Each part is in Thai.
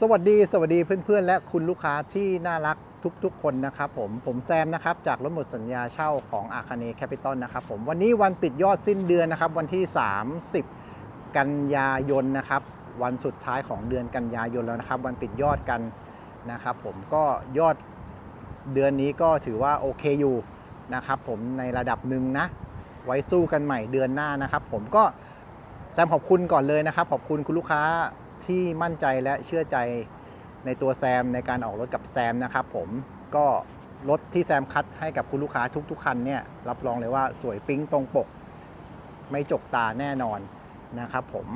สวัสดีสวัสดีเพื่อนๆ และคุณลูกค้าที่น่ารักทุกๆ คนนะครับผม ผมแซมนะครับ จากรถหมดสัญญาเช่าของอาคาเนแคปิตอลนะครับผม วันนี้วันปิดยอดสิ้นเดือนนะครับ วันที่ 30 กันยายนนะครับ วันสุดท้ายของเดือนกันยายนแล้วนะครับ วันปิดยอดกันนะครับผมก็ยอดเดือนนี้ก็ถือว่าโอเคอยู่นะครับผมในระดับหนึ่งนะ ไว้สู้กันใหม่เดือนหน้านะครับผมก็แซมขอบคุณก่อนเลยนะครับ ขอบคุณคุณลูกค้า ที่มั่นใจและเชื่อใจในตัวแซมในการออกรถกับแซมนะครับผมก็รถที่แซมคัดให้กับคุณลูกค้าทุกๆคันเนี่ยรับรองเลยว่าสวยปิ๊งตรงปก ไม่จกตาแน่นอนนะครับผม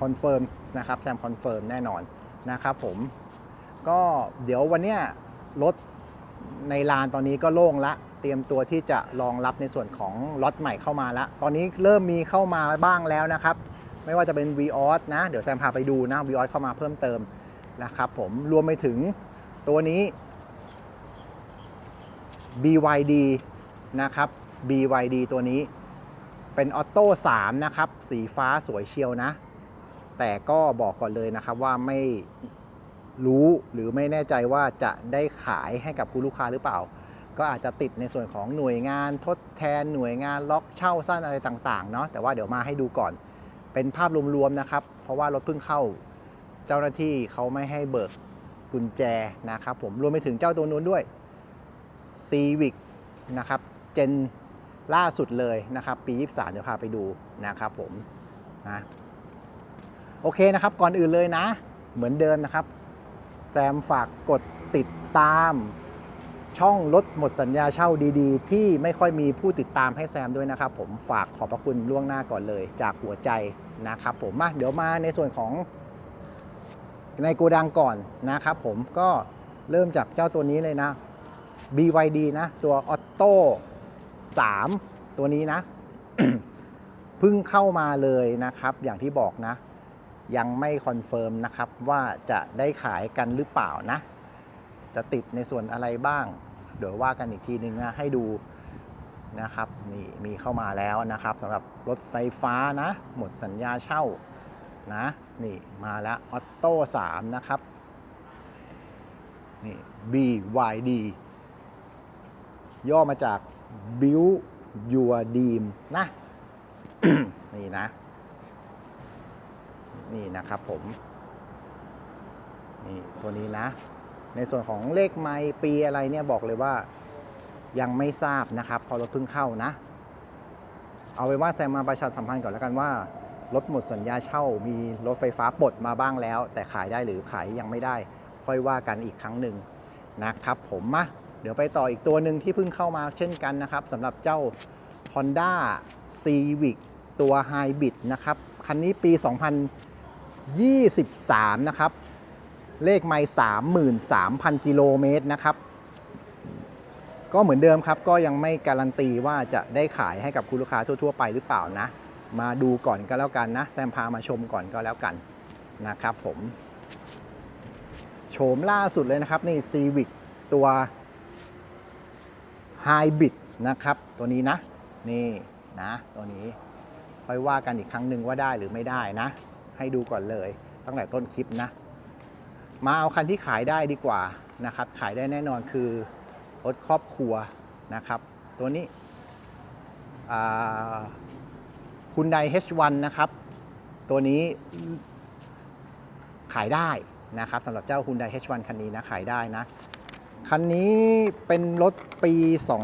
คอนเฟิร์มนะครับแซมคอนเฟิร์มแน่นอนนะครับผมก็เดี๋ยววันเนี้ยรถในลานตอนนี้ก็โล่งละ เตรียมตัวที่จะรองรับในส่วนของล็อตใหม่เข้ามาล้วตอนนี้เริ่มมีเข้ามาบ้างแล้วนะครับ ไม่ว่าจะเป็น v ีออสนะ เดี๋ยวแซมพาไปดูนะ v ีออสเข้ามาเพิ่มเติมนะครับผมรวมไปถึงตัวนี้ BYD นะครับ BYD ตัวนี้เป็นออโต้3นะครับ สีฟ้าสวยเชียวนะ แต่ก็บอกก่อนเลยนะครับว่าไม่รู้หรือไม่แน่ใจว่าจะได้ขายให้กับคุณลูกค้าหรือเปล่า ก็อาจจะติดในส่วนของหน่วยงานทดแทนหน่วยงานล็อกเช่าสั้นอะไรต่างๆเนาะแต่ว่าเดี๋ยวมาให้ดูก่อน เป็นภาพรวมๆนะครับ เพราะว่ารถเพิ่งเข้า เจ้าหน้าที่เขาไม่ให้เบิกกุญแจนะครับผมรวมไปถึงเจ้าตัวนู้นด้วย Civic นะครับเจนล่าสุดเลยนะครับ ปี 23 จะพาไปดูนะครับผมนะโอเคนะครับก่อนอื่นเลยนะ เหมือนเดิมนะครับ แซมฝากกดติดตาม ช่องลดหมดสัญญาเช่าดีๆ ที่ไม่ค่อยมีผู้ติดตามให้แซมด้วยนะครับผมฝากขอบพระคุณล่วงหน้าก่อนเลยจากหัวใจนะครับผมมาเดี๋ยวมาในส่วนของในโกดังก่อนนะครับผมก็เริ่มจากเจ้าตัวนี้เลยนะ BYD นะ ตัวออโต้3ตัวนี้นะเพิ่งเข้ามาเลยนะครับ อย่างที่บอกนะ ยังไม่คอนเฟิร์มนะครับว่าจะได้ขายกันหรือเปล่านะ จะติดในส่วนอะไรบ้าง เดี๋ยวว่ากันอีกทีนึงนะให้ดูนะครับนี่มีเข้ามาแล้วนะครับสำหรับรถไฟฟ้านะ หมดสัญญาเช่านะนี่มาแล้วออโต้3นะครับนี่ BYD ย่อมาจาก Build Your Dream นะนี่นะ นี่นะครับผม นี่ ตัวนี้นะ ในส่วนของเลขไมล์ปีอะไรเนี่ยบอกเลยว่ายังไม่ทราบนะครับพอรถเพิ่งเข้านะ เอาไว้ว่าแซมมาประชาสัมพันธ์ก่อนแล้วกันว่ารถหมดสัญญาเช่ามีรถไฟฟ้าปลดมาบ้างแล้ว แต่ขายได้หรือขายยังไม่ได้ ค่อยว่ากันอีกครั้งหนึ่งนะครับผมมาเดี๋ยวไปต่ออีกตัวหนึ่งที่เพิ่งเข้ามาเช่นกันนะครับสำหรับเจ้า Honda Civic ตัว Hybrid นะครับ คันนี้ปี 2023 นะครับ เลขไม่33,000 กิโลเมตรนะครับ ก็เหมือนเดิมครับ ก็ยังไม่การันตีว่าจะได้ขายให้กับคุณลูกค้าทั่ว ๆ ไปหรือเปล่านะ มาดูก่อนก็แล้วกันนะแซมพามาชมก่อนก็แล้วกันนะครับผม โฉมล่าสุดเลยนะครับนี่ Civic ตัว Hybrid นะครับ ตัวนี้นะ นี่นะ ตัวนี้ค่อยว่ากันอีกครั้งหนึ่งว่าได้หรือไม่ได้นะ ให้ดูก่อนเลยตั้งแต่ต้นคลิปนะ มาเอาคันที่ขายได้ดีกว่านะครับ ขายได้แน่นอนคือรถครอบครัวนะครับ ตัวนี้คุณได H1 นะครับ ตัวนี้ขายได้นะครับสำหรับเจ้า Hyundai H1 คันนี้นะขายได้นะ คันนี้เป็นรถปี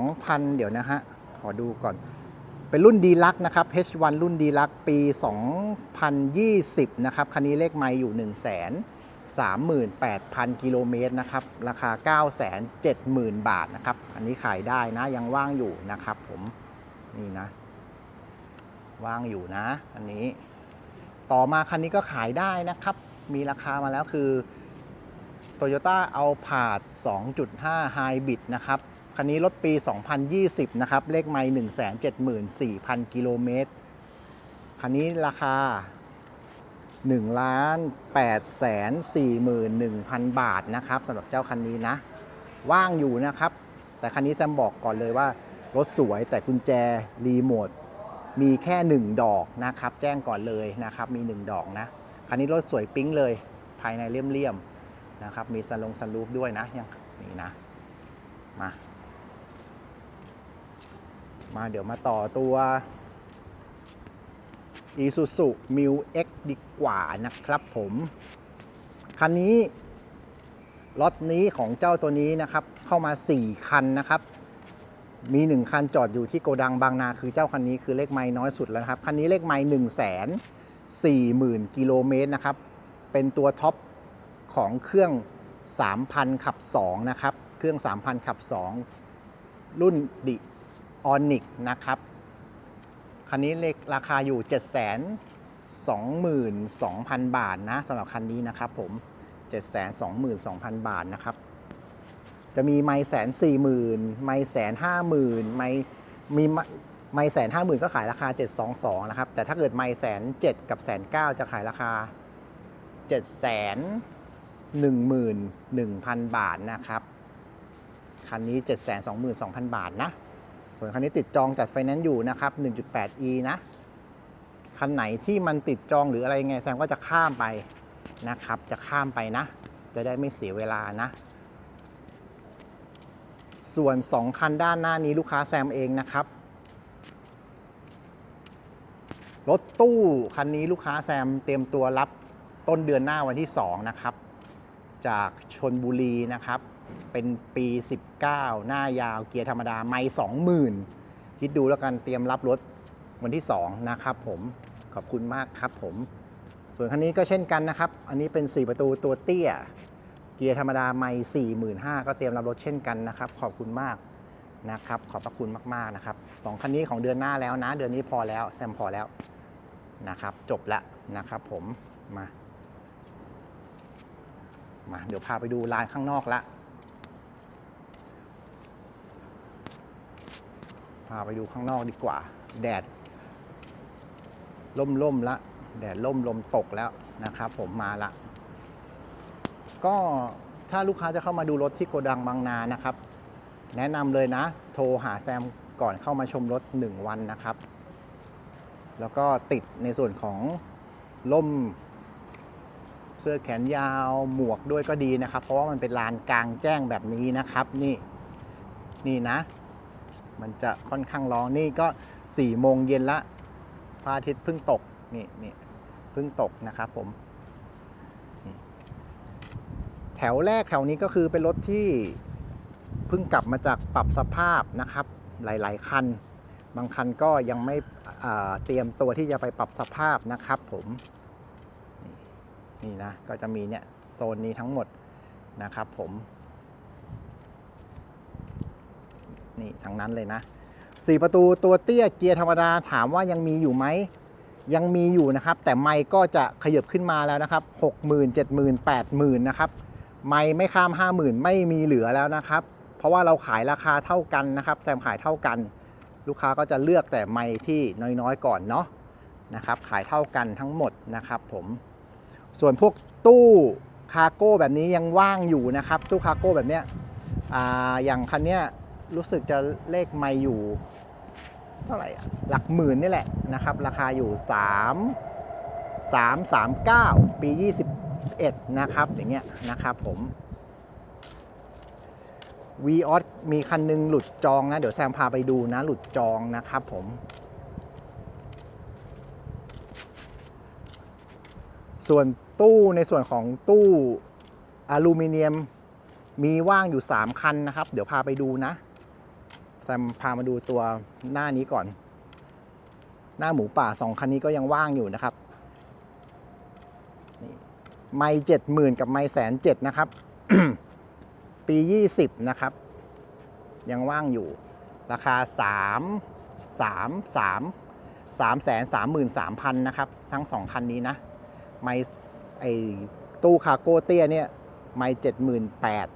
2000 เดี๋ยวนะฮะ ขอดูก่อน เป็นรุ่นดีลักนะครับ H1 รุ่นดีลักปี 2020 นะครับ คันนี้เลขไมล์อยู่1 3 8 0 0 0 กิโลเมตรนะครับ ราคา 970,000 บาทนะครับ อันนี้ขายได้นะ ยังว่างอยู่นะครับผม นี่นะ ว่างอยู่นะ อันนี้ ต่อมาคันนี้ก็ขายได้นะครับ มีราคามาแล้วคือ Toyota a l p a r d 2.5 Hybrid นะครับ คันนี้รถปี 2020 นะครับ เลขไมล์174,000 กิโลเมตร คันนี้ราคา 1ล้าน8แสน41,000 บาทนะครับสำหรับเจ้าคันนี้นะ ว่างอยู่นะครับ แต่คันนี้แซมบอกก่อนเลยว่า รถสวยแต่กุญแจรีโมทมีแค่ 1 ดอกนะครับ แจ้งก่อนเลยนะครับ มี 1 ดอกนะ คันนี้รถสวยปิ๊งเลย ภายในเลี่ยมๆนะครับ มีสลงสลูปด้วยนะยังนี่นะ มา มาเดี๋ยวมาต่อตัว Isuzu m u X ดีกว่านะครับผม คันนี้ล็อตนี้ของเจ้าตัวนี้นะครับ เข้ามา 4 คันนะครับ มี 1 คันจอดอยู่ที่โกดังบางนา คือเจ้าคันนี้คือเลขไม้น้อยสุดแล้วครับ คันนี้เลขไม้1 4 0 0 0 0 กิโลเมตรนะครับ เป็นตัวท็อปของเครื่อง 3,000 ขับ 2 นะครับ เครื่อง 3,000 ขับ 2 รุ่นดิออนิกนะครับ คันนี้เลขราคาอยู่ 7 2 2 0 0 0 บาทนะสำหรับคันนี้นะครับผม 722,000 บาทนะครับ จะมีไม้แสนสี่หมื่นไม้แสนห้าหมื่นไม้มีไม้ไม้แสนห้าหมื่นก็ขายราคา 722 นะครับ แต่ถ้าเกิดไม้แสนเจ็ดกับแสนเก้าจะขายราคา7แสนหนึ่งหมื่นหนึ่งพันบาทนะครับ คันนี้ 722,000 บาทนะ ส่วนคันนี้ติดจองจัดไฟแนนซ์อยู่นะครับ 1.8e นะ คันไหนที่มันติดจองหรืออะไรไงแซมก็จะข้ามไปนะครับ จะข้ามไปนะ จะได้ไม่เสียเวลานะ ส่วน 2 คันด้านหน้านี้ลูกค้าแซมเองนะครับ รถตู้คันนี้ลูกค้าแซมเตรียมตัวรับต้นเดือนหน้าวันที่ 2 นะครับ จากชนบุรีนะครับ เป็นปี 19 หน้ายาวเกียร์ธรรมดา ไม่20,000คิดดูแล้วกันเตรียมรับรถวันที่ 2 นะครับผม ขอบคุณมากครับผม ส่วนคันนี้ก็เช่นกันนะครับ อันนี้เป็น 4 ประตูตัวเตี้ย เกียร์ธรรมดาไม่45,000ก็เตรียมรับรถเช่นกันนะครับ ขอบคุณมากนะครับ ขอบพระคุณมากๆนะครับสองคันนี้ของเดือนหน้าแล้วนะ เดือนนี้พอแล้วแซมพอแล้วนะครับ จบละนะครับผมมามาเดี๋ยวพาไปดูลานข้างนอกละ พาไปดูข้างนอกดีกว่า แดดล่มล่มละ แดดล่มลมตกแล้วนะครับผมมาละ ก็ถ้าลูกค้าจะเข้ามาดูรถที่โกดังบางนานะครับ แนะนำเลยนะ โทรหาแซมก่อนเข้ามาชมรถ 1 วันนะครับ แล้วก็ติดในส่วนของล่มเสื้อแขนยาวหมวกด้วยก็ดีนะครับ เพราะว่ามันเป็นลานกลางแจ้งแบบนี้นะครับ นี่นี่นะ มันจะค่อนข้างร้อนนี่ก็4ี่โมงเย็นละพระอาทิตย์เพิ่งตกนี่นี่เพิ่งตกนะครับผมแถวแรกแถวนี้ก็คือเป็นรถที่เพิ่งกลับมาจากปรับสภาพนะครับ หลาย ๆ คัน บางคันก็ยังไม่เตรียมตัวที่จะไปปรับสภาพนะครับผมนี่นะก็จะมีเนี่ยโซนนี้ทั้งหมดนะครับผม นี่ทั้งนั้นเลยนะสี่ประตูตัวเตี้ยเกียร์ธรรมดาถามว่ายังมีอยู่ไหมยังมีอยู่นะครับ แต่ไมค์ก็จะขยับขึ้นมาแล้วนะครับ 60,000 70,000 80,000นะครับไมค์ไม่ข้าม 50,000 ไม่มีเหลือแล้วนะครับ เพราะว่าเราขายราคาเท่ากันนะครับแซมขายเท่ากัน ลูกค้าก็จะเลือกแต่ไมค์ที่น้อยๆก่อนเนาะนะครับขายเท่ากันทั้งหมดนะครับผมส่วนพวกตู้คาร์โก้แบบนี้ยังว่างอยู่นะครับ ตู้คาร์โก้แบบเนี้ยออย่างคันเนี้ย รู้สึกจะเลขไม่อยู่ เท่าไหร่อะหลักหมื่นนี่แหละนะครับ ราคาอยู่ 3 3 3 9 ปี 21 นะครับ อย่างเงี้ยนะครับผม v ีออสมีคันหนึงหลุดจองนะ เดี๋ยวแซมพาไปดูนะ หลุดจองนะครับผมส่วนตู้ในส่วนของตู้อลูมิเนียมมีว่างอยู่ 3 คันนะครับ เดี๋ยวพาไปดูนะ แต่พามาดูตัวหน้านี้ก่อน หน้าหมูป่า 2 คันนี้ก็ยังว่างอยู่นะครับนี่ไม่เจ็ดหมื่นกับไม่แสนเจ็ดนะครับ ปี 20 นะครับ ยังว่างอยู่ ราคา 3 3 3 3แสน3หมื่น3พันนะครับ ทั้ง 2 คันนี้นะ ไม้ไอตู้คาร์โก้เตี้ยเนี่ย ไม่เจ็ดหมื่นแปด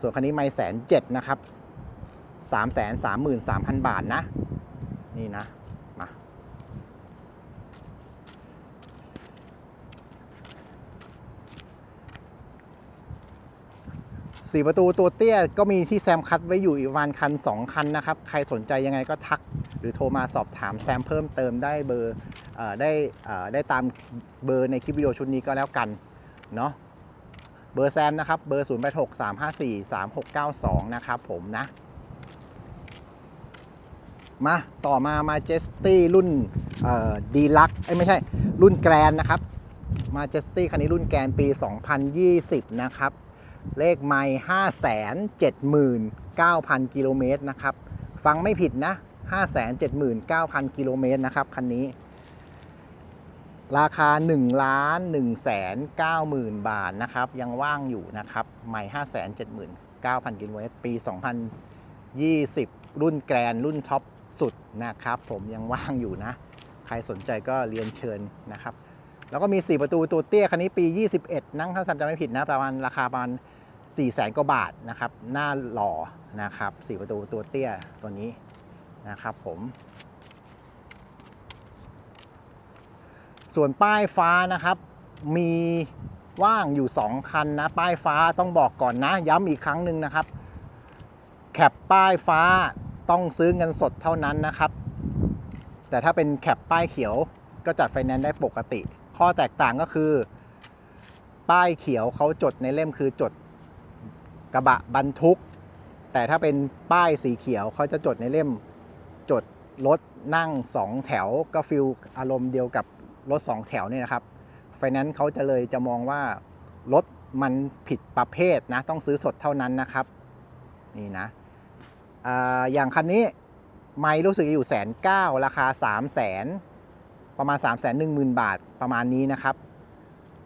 ส่วนคันนี้ไม่แสนเจ็ดนะครับ สามแสนสามหมื่นสามพันบาทนะ นี่นะ มา สี่ประตูตัวเตี้ยก็มีที่แซมคัดไว้อยู่อีกประมาณคัน 2 คันนะครับ ใครสนใจยังไงก็ทักหรือโทรมาสอบถามแซมเพิ่มเติมได้เบอร์เอ่อได้เอ่อได้ตามเบอร์ในคลิปวิดีโอชุดนี้ก็แล้วกัน เนาะเบอร์แซมนะครับ เบอร์ 0 8 6 3 5 4 3 6 9 2 นะครับผมนะ มาต่อมามาเจสตี้รุ่นดีลักเอ้ไม่ใช่รุ่นแกรนนะครับมาเจสตี้คันนี้รุ่นแกรนปี 2020 นะครับ เลขไม่579,000 กิโลเมตรนะครับ ฟังไม่ผิดนะ 579,000 กิโลเมตรนะครับ คันนี้ ราคา1ล้าน1แสน9หมื่นบาทนะครับ ยังว่างอยู่นะครับใหม่579,000 กิโลเมตรปี 2020 รุ่นแกรนรุ่นท็อป สุดนะครับ ผมยังว่างอยู่นะ ใครสนใจก็เรียนเชิญนะครับ แล้วก็มี 4 ประตูตัวเตี้ยคันนี้ปี 21 นั่งถ้าจำไม่ผิดนะประมาณราคาประมาณ4แสนกว่าบาทนะครับ หน้าหล่อนะครับ 4 ประตูตัวเตี้ยตัวนี้นะครับผม ส่วนป้ายฟ้านะครับ มีว่างอยู่ 2 คันนะ ป้ายฟ้าต้องบอกก่อนนะ ย้ำอีกครั้งหนึ่งนะครับ แคปป้ายฟ้า ต้องซื้อเงินสดเท่านั้นนะครับ แต่ถ้าเป็นแคปป้ายเขียวก็จัดไฟแนนซ์ได้ปกติ ข้อแตกต่างก็คือ ป้ายเขียวเขาจดในเล่มคือจดกระบะบรรทุก แต่ถ้าเป็นป้ายสีเขียวเขาจะจดในเล่มจดรถนั่ง 2 แถวก็ฟิลอารมณ์เดียวกับรถ 2 แถวนี่นะครับไฟแนนซ์เขาจะเลยจะมองว่ารถมันผิดประเภทนะ ต้องซื้อสดเท่านั้นนะครับ นี่นะ อย่างคันนี้ไม่รู้สึกจะอยู่แสนเก้าราคา 3 0 0แสนประมาณ 3 1 0 0 0 0 บาทประมาณนี้นะครับ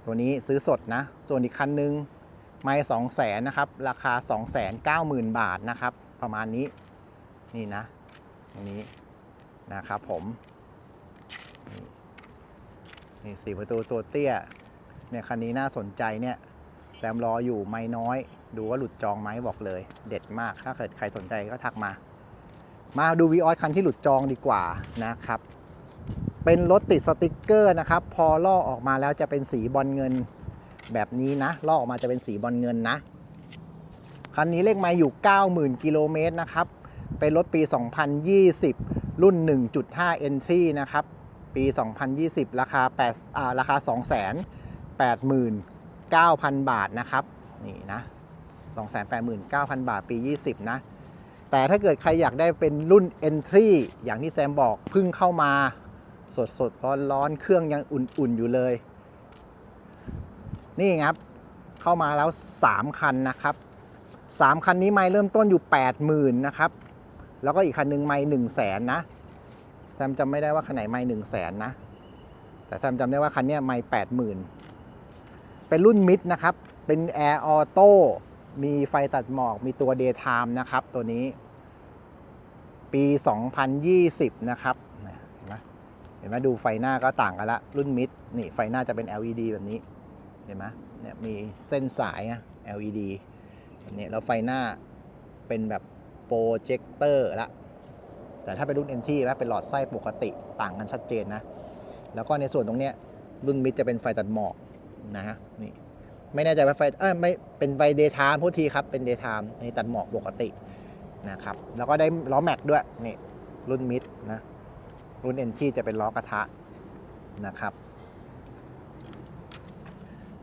ตัวนี้ซื้อสดนะ ส่วนอีกคันนึงไม่สองแสนนะครับ ราคา 2 9 0 0 0 0 บาทนะครับ ประมาณนี้นี่นะตรงนี้นะครับผมนี่นี่สี่ประตูตัวเตี้ยเนี่ยคันนี้น่าสนใจเนี่ย แซมรออยู่ไม่น้อย ดูว่าหลุดจองไหมบอกเลย เด็ดมาก ถ้าเกิดใครสนใจก็ทักมา มาดูวีออสคันที่หลุดจองดีกว่านะครับ เป็นรถติดสติกเกอร์นะครับ พอลอกออกมาแล้วจะเป็นสีบอลเงินแบบนี้นะ ลอกออกมาจะเป็นสีบอลเงินนะ คันนี้เลขไมาอยู่ 90,000 กิโลเมตรนะครับ เป็นรถปี 2020 รุ่น 1.5 Entry นะครับ ปี 2020 ราคา8อ่าราคา 9,000 บาทนะครับนี่นะ289,000 บาทปี 20 นะ แต่ถ้าเกิดใครอยากได้เป็นรุ่น Entry อย่างที่แซมบอกเพิ่งเข้ามาสดสดร้อนร้อนเครื่องยังอุ่น ๆ อยู่เลย นี่ครับ เข้ามาแล้ว 3 คันนะครับ 3 คันนี้ไม่เริ่มต้นอยู่ 80,000 นะครับ แล้วก็อีกคันหนึ่งไม่หนึ่งแสนนะ แซมจำไม่ได้ว่าคันไหนไม่หนึ่งแสนนะ แต่แซมจำได้ว่าคันนี้ไม่แปดหมื่น เป็นรุ่นมิดนะครับ เป็นแอร์ออโต้มีไฟตัดหมอก มีตัว Daytime นะครับ ตัวนี้ ปี 2020 นะครับ เห็นไหมเห็นไหมดูไฟหน้าก็ต่างกันละ รุ่นมิดนี่ไฟหน้าจะเป็น LED แบบนี้ เห็นไหมเนี่ยมีเส้นสายนะ LED แบบนี้แล้วไฟหน้าเป็นแบบโปรเจคเตอร์ละ แต่ถ้าเป็นรุ่น NT นะเป็นหลอดไส้ปกติต่างกันชัดเจนนะ แล้วก็ในส่วนตรงเนี้ยรุ่นมิดจะเป็นไฟตัดหมอก นะฮะนี่ไม่แน่ใจว่าไฟเอ้ยไม่เป็นไฟเดย์ไทม์พูดทีครับ เป็นเดย์ไทม์อันนี้ตัดหมอกปกตินะครับ แล้วก็ได้ล้อแม็กด้วยนี่รุ่นมิดนะรุ่น NT จะเป็นล้อกระทะนะครับ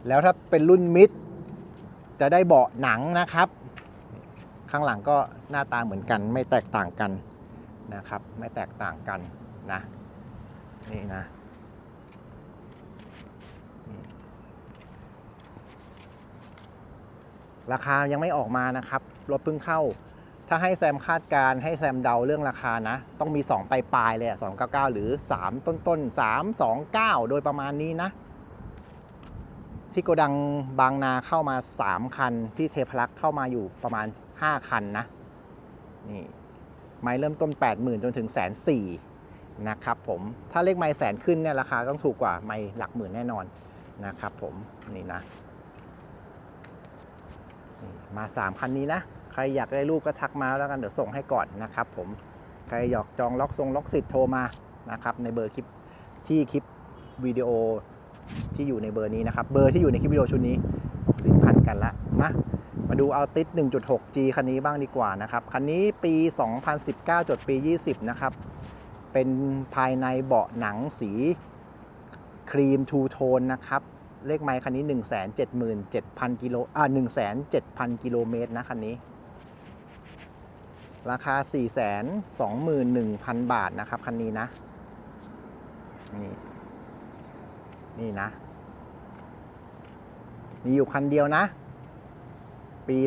แล้วถ้าเป็นรุ่นมิดจะได้เบาะหนังนะครับ ข้างหลังก็หน้าตาเหมือนกัน ไม่แตกต่างกันนะครับ ไม่แตกต่างกันนะนี่นะ ราคายังไม่ออกมานะครับ รถเพิ่งเข้า ถ้าให้แซมคาดการให้แซมเดาเรื่องราคานะ ต้องมี 2 ปลายปลายเลยอะ299หรือ 3 ต้นต้น3 2 9 โดยประมาณนี้นะ ที่โกดังบางนาเข้ามา 3 คัน ที่เทพลักเข้ามาอยู่ประมาณ 5 คันนะ นี่ไม้เริ่มต้น 80,000 จนถึงแสนสี่นะครับผม ถ้าเลขไม้แสนขึ้นเนี่ยราคาต้องถูกกว่าไม้หลักหมื่นแน่นอนนะครับผม นี่นะ มา 3 คันนี้นะ ใครอยากได้รูปก็ทักมาแล้วกันเดี๋ยวส่งให้ก่อนนะครับผมใครอยากจองล็อกทรงล็อกสิทธิ์โทรมานะครับในเบอร์คลิปที่คลิปวิดีโอที่อยู่ในเบอร์นี้นะครับ เบอร์ที่อยู่ในคลิปวิดีโอชุดนี้ลิ้นพันกันละมามาดูเอาติด 1.6G คันนี้บ้างดีกว่านะครับ คันนี้ปี 2019 จดปี 20 นะครับ เป็นภายในเบาะหนังสีครีมทูโทนนะครับ เลขไมค์คันนี้ 1 7 7 0 0 0กิโลอ่า1 7 0 0 0กิโลเมตรนะคันนี้ ราคา 4 2 1 0 0 0 บาทนะครับคันนี้นะ นี่ นี่นะ มีอยู่คันเดียวนะ ปี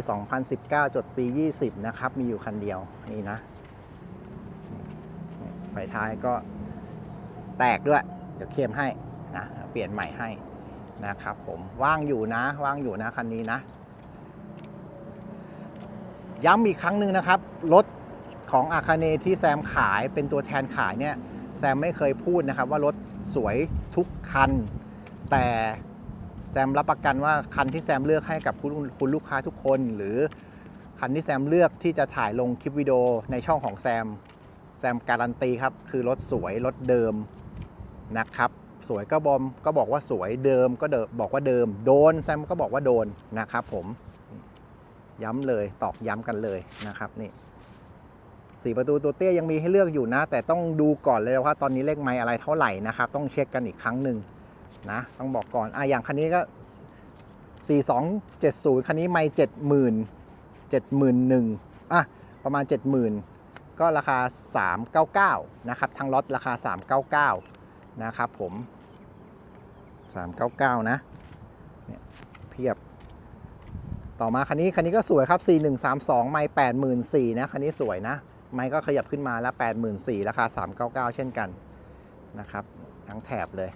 2019 จดปี 20 นะครับ มีอยู่คันเดียวนี่นะไฟท้ายก็แตกด้วย เดี๋ยวเคลมให้นะ เปลี่ยนใหม่ให้ นะครับผมว่างอยู่นะว่างอยู่นะคันนี้นะ ย้ำอีกครั้งหนึ่งนะครับ รถของอาคาเนที่แซมขายเป็นตัวแทนขายเนี่ยแซมไม่เคยพูดนะครับว่ารถสวยทุกคัน แต่แซมรับประกันว่าคันที่แซมเลือกให้กับคุณคุณลูกค้าทุกคนหรือคันที่แซมเลือกที่จะถ่ายลงคลิปวิดีโอในช่องของแซม แซมการันตีครับ คือรถสวยรถเดิมนะครับ สวยก็บอมก็บอกว่าสวยเดิมก็เดิมบอกว่าเดิม โดนแซมก็บอกว่าโดนนะครับผมย้ำเลยตอกย้ำกันเลยนะครับนี่สี่ประตูตัวเตี้ยยังมีให้เลือกอยู่นะ แต่ต้องดูก่อนเลยว่าตอนนี้เลขไม้อะไรเท่าไหร่นะครับ ต้องเช็คกันอีกครั้งหนึ่งนะต้องบอกก่อนอะอย่างคันนี้ก็ 4270 คันนี้ไม่70,000 71,000อะประมาณ 70,000 ก็ราคา 399 นะครับ ทั้งล็อตราคา 399 นะครับผม 399 นะเนี่ยเพียบ ต่อมาคันนี้คันนี้ก็สวยครับ 4132 ไม่84,000นะคันนี้สวยนะ ไม่ก็ขยับขึ้นมาแล้ว 84,000ราคา 399 เช่นกันนะครับ ทั้งแถบเลย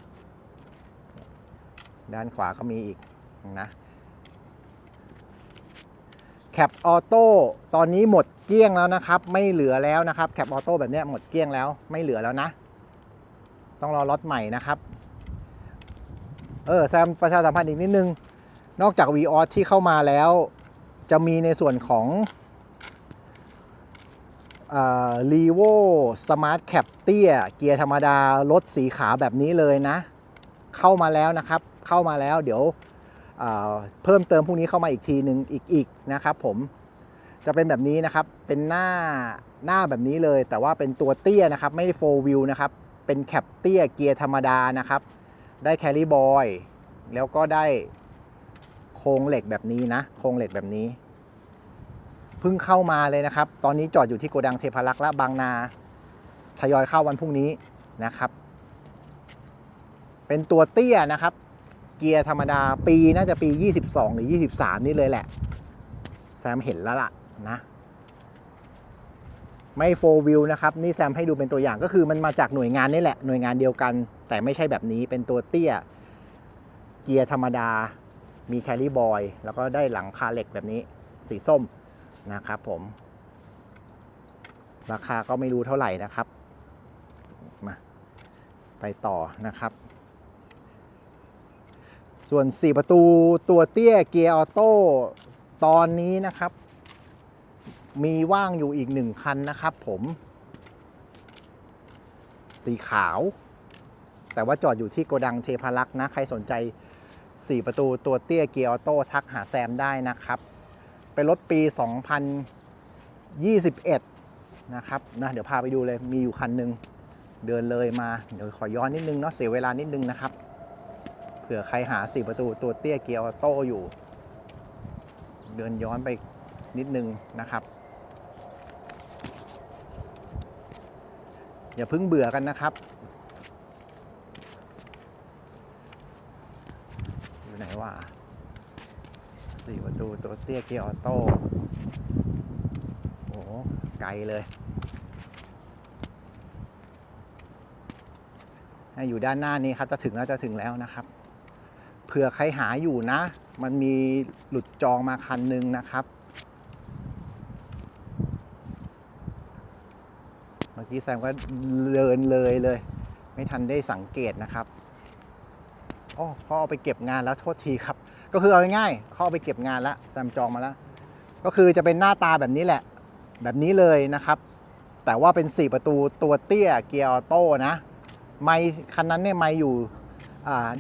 ด้านขวาก็มีอีกนะแคปออโต้ตอนนี้หมดเกลี้ยงแล้วนะครับ ไม่เหลือแล้วนะครับแคปออโต้แบบนี้หมดเกลี้ยงแล้วไม่เหลือแล้วนะ ต้องรอล็อตใหม่นะครับ เออแซมประชาสัมพันธ์อีกนิดนึง นอกจาก v ีออที่เข้ามาแล้ว จะมีในส่วนของรีโวสมาร์ทแคปเตี้ย เกียร์ธรรมดา รถสีขาวแบบนี้เลยนะ เข้ามาแล้วนะครับ เข้ามาแล้วเดี๋ยวเเพิ่มเติมพวกนี้เข้ามาอีกทีหนึ่งอีกอีกนะครับผมจะเป็นแบบนี้นะครับ เป็นหน้าหน้าแบบนี้เลย แต่ว่าเป็นตัวเตี้ยนะครับ ไม่ได้โฟวิวนะครับ เป็นแคปเตี้ยเกียร์ธรรมดานะครับ ได้แคลิบอยแล้วก็ได้โครงเหล็กแบบนี้นะ โครงเหล็กแบบนี้ เพิ่งเข้ามาเลยนะครับ ตอนนี้จอดอยู่ที่โกดังเทพารักษ์และบางนาทยอยเข้าวันพรุ่งนี้นะครับ เป็นตัวเตี้ยนะครับ เกียร์ธรรมดาปีน่าจะปี 22 หรือ 23 นี่เลยแหละ แซมเห็นแล้วล่ะนะ ไม่โฟวิวนะครับนี่แซมให้ดูเป็นตัวอย่างก็คือมันมาจากหน่วยงานนี่แหละหน่วยงานเดียวกัน แต่ไม่ใช่แบบนี้เป็นตัวเตี้ย เกียร์ธรรมดา มีแคลรี่บอย แล้วก็ได้หลังคาเหล็กแบบนี้สีส้มนะครับผม ราคาก็ไม่รู้เท่าไหร่นะครับมาไปต่อนะครับ ส่วน 4 ประตูตัวเตี้ยเกียร์ออโต้ตอนนี้นะครับ มีว่างอยู่อีกหนึ่งคันนะครับผม สีขาว แต่ว่าจอดอยู่ที่โกดังเทพารักษ์นะ ใครสนใจ 4 ประตูตัวเตี้ยเกียร์ออโต้ทักหาแซมได้นะครับ เป็นรถปี 2021 นะครับนะเดี๋ยวพาไปดูเลยมีอยู่คันหนึ่งเดินเลยมา เดี๋ยวขอย้อนนิดนึงเนาะเสียเวลานิดนึงนะครับ เผื่อใครหา 4 ประตูตัวเตี้ยเกียร์ออโต้อยู่ เดินย้อนไปนิดนึงนะครับ อย่าเพิ่งเบื่อกันนะครับ อยู่ไหนวะสี่ประตูตัวเตี้ยเกียร์ออโต้โอ้โหไกลเลยอะอยู่ด้านหน้านี้ครับ จะถึงแล้วจะถึงแล้วนะครับ เผื่อใครหาอยู่นะ มันมีหลุดจองมาคันหนึ่งนะครับ มื่อกี้แซมก็เดินเลยเลย ไม่ทันได้สังเกตนะครับอ๋อเขาเอาไปเก็บงานแล้วโทษทีครับ ก็คือเอาง่ายๆเขาเอาไปเก็บงานแล้วแซมจองมาแล้ว ก็คือจะเป็นหน้าตาแบบนี้แหละ แบบนี้เลยนะครับ แต่ว่าเป็น 4 ประตูตัวเตี้ยเกียร์ออโต้นะ ไม่คันนั้นเนี่ยไม่อยู่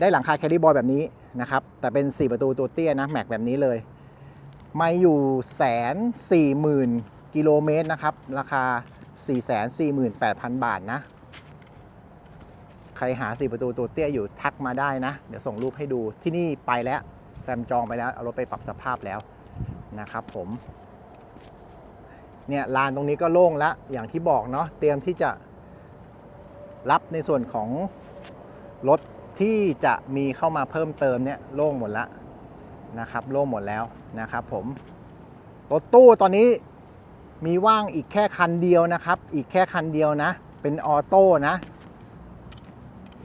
ได้หลังคาแคริบอยแบบนี้นะครับ แต่เป็น 4 ประตูตัวเตี้ยนะแม็กแบบนี้เลย ไม่อยู่แสนสี่หมื่นกิโลเมตรนะครับ ราคา 4 4 8 0 0 0 บาทนะ ใครหาสี่ประตูตัวเตี้ยอยู่ทักมาได้นะ เดี๋ยวส่งรูปให้ดูที่นี่ไปแล้ว แซมจองไปแล้ว เอารถไปปรับสภาพแล้วนะครับผม เนี่ยลานตรงนี้ก็โล่งแล้วอย่างที่บอกเนาะเตรียมที่จะรับในส่วนของรถที่จะมีเข้ามาเพิ่มเติมเนี่ยโล่งหมดแล้วนะครับ โล่งหมดแล้วนะครับผม รถตู้ตอนนี้ มีว่างอีกแค่คันเดียวนะครับ อีกแค่คันเดียวนะ เป็นออโต้นะ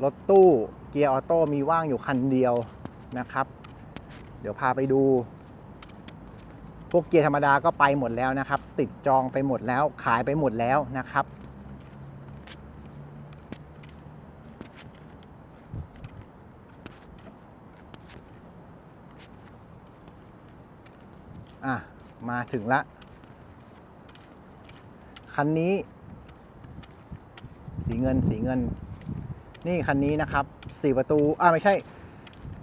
รถตู้เกียร์ออโต้มีว่างอยู่คันเดียวนะครับ เดี๋ยวพาไปดู พวกเกียร์ธรรมดาก็ไปหมดแล้วนะครับ ติดจองไปหมดแล้วขายไปหมดแล้วนะครับ อะ มาถึงละ คันนี้ สีเงินสีเงิน นี่คันนี้นะครับ4ประตูอ่าไม่ใช่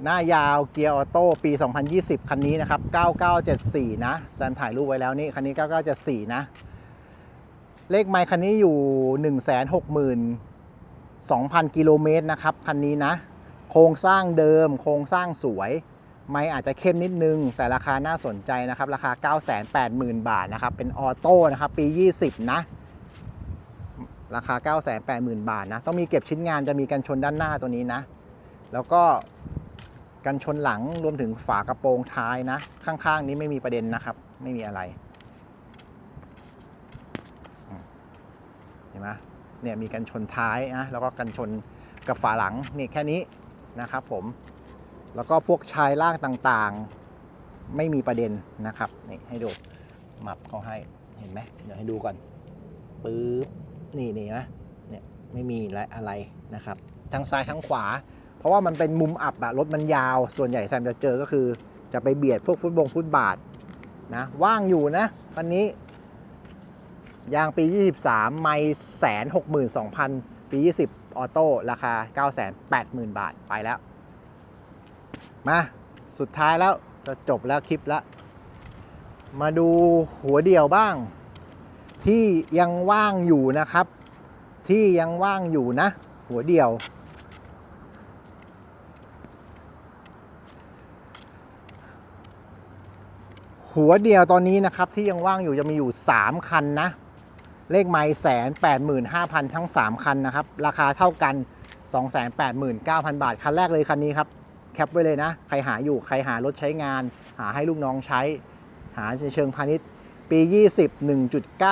หน้ายาวเกียร์ออโต้ปี 2020 คันนี้นะครับ 9974 นะแซมถ่ายรูปไว้แล้วนี่คันนี้ 9974 นะ เลขไมค์คันนี้อยู่ 162,000 กิโลเมตรนะครับ คันนี้นะ โครงสร้างเดิมโครงสร้างสวย ไม่อาจจะเข้มนิดนึง แต่ราคาน่าสนใจนะครับ ราคา 980,000 บาทนะครับ เป็นออโต้นะครับ ปี 20 นะ ราคา 980,000 บาทนะ ต้องมีเก็บชิ้นงานจะมีกันชนด้านหน้าตัวนี้นะ แล้วก็กันชนหลังรวมถึงฝากระโปรงท้ายนะ ข้างๆ นี้ไม่มีประเด็นนะครับ ไม่มีอะไร เห็นไหมเนี่ยมีกันชนท้ายนะแล้วก็กันชนกับฝาหลังนี่แค่นี้นะครับผม แล้วก็พวกชายล่างต่างๆ ไม่มีประเด็นนะครับนี่ให้ดูมับเขาให้เห็นไหมเดี๋ยวให้ดูก่อนปึ๊บนี่นี่นะเนี่ยไม่มีอะไรนะครับ ทั้งซ้ายทั้งขวา เพราะว่ามันเป็นมุมอับอะรถมันยาว ส่วนใหญ่แซมจะเจอก็คือ จะไปเบียดพวกฟุตบงฟุตบาทนะว่างอยู่นะคันนี้ยางปี 23 ไม่แสนหกหมื่นสองพันปี 20 ออโต้ราคา 9 8 0 0 0 0 บาทไปแล้ว มาสุดท้ายแล้วจะจบแล้วคลิปล้วมาดูหัวเดี่ยวบ้าง ที่ยังว่างอยู่นะครับ ที่ยังว่างอยู่นะ หัวเดี่ยว หัวเดียวตอนนี้นะครับที่ยังว่างอยู่จะมีอยู่ 3 คันนะ เลขไมล์แสนแปดหมื่นห้าพันทั้ง 3 คันนะครับ ราคาเท่ากัน 2 8 9 0 0 0 บาท คันแรกเลยคันนี้ครับ แคปไว้เลยนะ ใครหาอยู่ใครหารถใช้งาน หาให้ลูกน้องใช้ หาในเชิงพาณิชย์ ปี 20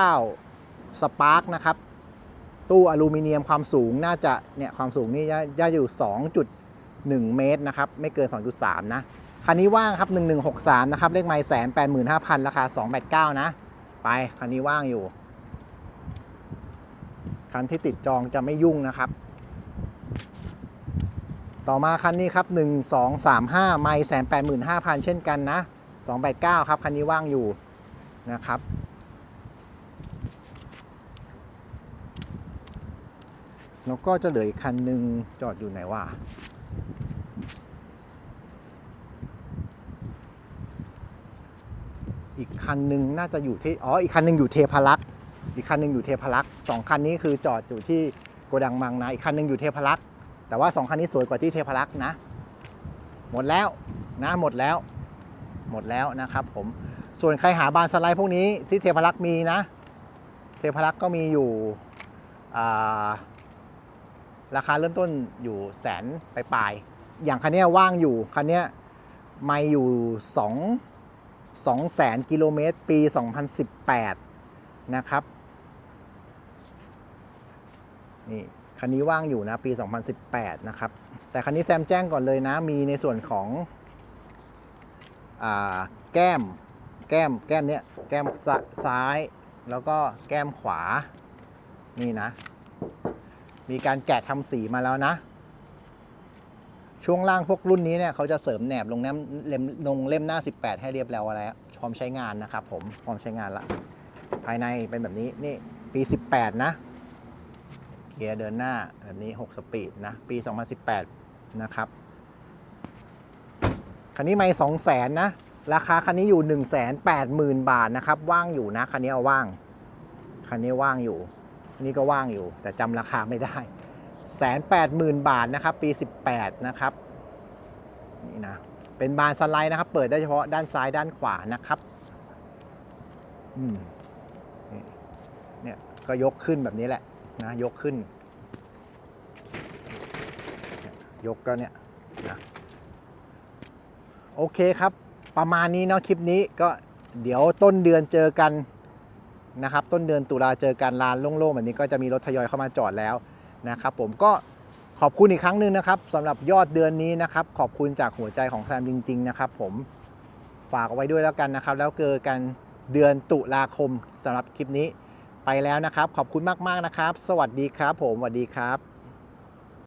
1.9สปาร์กนะครับ ตู้อลูมิเนียมความสูงน่าจะเนี่ยความสูงนี่จะอยู่ 2.1 เมตรนะครับ ไม่เกิน 2.3 นะ คันนี้ว่างครับ 1163 นะครับ เลขไมล์แสนแปดหมื่นห้าพันราคา 289 นะ ไป คันนี้ว่างอยู่ คันที่ติดจองจะไม่ยุ่งนะครับ ต่อมาคันนี้ครับ 1235 ไมล์แสนแปดหมื่นห้าพันเช่นกันนะ 289 ครับ คันนี้ว่างอยู่นะครับ แล้วก็จะเหลืออีกคันหนึ่งจอดอยู่ไหนวะอีกคันหนึ่งน่าจะอยู่ที่ อ๋อ อีกคันหนึ่งอยู่เทพารักษ์ อีกคันหนึ่งอยู่เทพารักษ์สองคันนี้คือจอดอยู่ที่โกดังมังนะ อีกคันหนึ่งอยู่เทพารักษ์ แต่ว่าสองคันนี้สวยกว่าที่เทพรักษ์นะ หมดแล้วนะหมดแล้ว หมดแล้วนะครับผมส่วนใครหาบานสไลด์พวกนี้ที่เทพรักษ์มีนะ เทพรักษ์ก็มีอยู่าราคาเริ่มต้นอยู่แสนปลายๆอย่างคันนี้ว่างอยู่ คันนี้ไม่อยู่สอง2 0 0 0 0กิโลเมตร ปี 2018 นะครับ นี่ คันนี้ว่างอยู่นะปี 2018 นะครับ แต่คันนี้แซมแจ้งก่อนเลยนะ มีในส่วนของอแก้ม แก้ม แก้มเนี้ย แก้มซซ้าย แล้วก็แก้มขวา นี่นะ มีการแกะทำสีมาแล้วนะ ช่วงล่างพวกรุ่นนี้เนี่ยเขาจะเสริมแหนบลงน้ำเล่มลงเล่มหน้า 18 ให้เรียบแล้วแล้ว พร้อมใช้งานนะครับผม พร้อมใช้งานละ ภายในเป็นแบบนี้ นี่ปี 18 นะ กียร์เดินหน้าแบบนี้ 6 สปีดนะ ปี 2018 นะครับ คันนี้ไม่2 0 0 0 0นนะ ราคาคันนี้อยู่ 1 8 0 0 0 0 บาทนะครับ ว่างอยู่นะ คันนี้เอาว่าง คันนี้ว่างอยู่ คันนี้ก็ว่างอยู่ แต่จำราคาไม่ได้180,000บาทนะครับ ปี 18 นะครับ นี่นะ เป็นบานสไลด์นะครับ เปิดได้เฉพาะด้านซ้ายด้านขวานะครับ อืมเนี่ยก็ยกขึ้นแบบนี้แหละ นะยกขึ้นยยกก็เนี่ยนะโอเคครับ ประมาณนี้เนาะคลิปนี้ก็เดี๋ยวต้นเดือนเจอกันนะครับ ต้นเดือนตุลาเจอกันลานโล่งๆแบบนี้ก็จะมีรถทยอยเข้ามาจอดแล้วนะครับผมก็ขอบคุณอีกครั้งหนึ่งนะครับสำหรับยอดเดือนนี้นะครับ ขอบคุณจากหัวใจของแซมจริง ๆ นะครับ ผมฝากเอาไว้ด้วยแล้วกันนะครับ แล้วเจอกันเดือนตุลาคมสำหรับคลิปนี้ ไปแล้วนะครับ ขอบคุณมากๆนะครับ สวัสดีครับผมสวัสดีครับ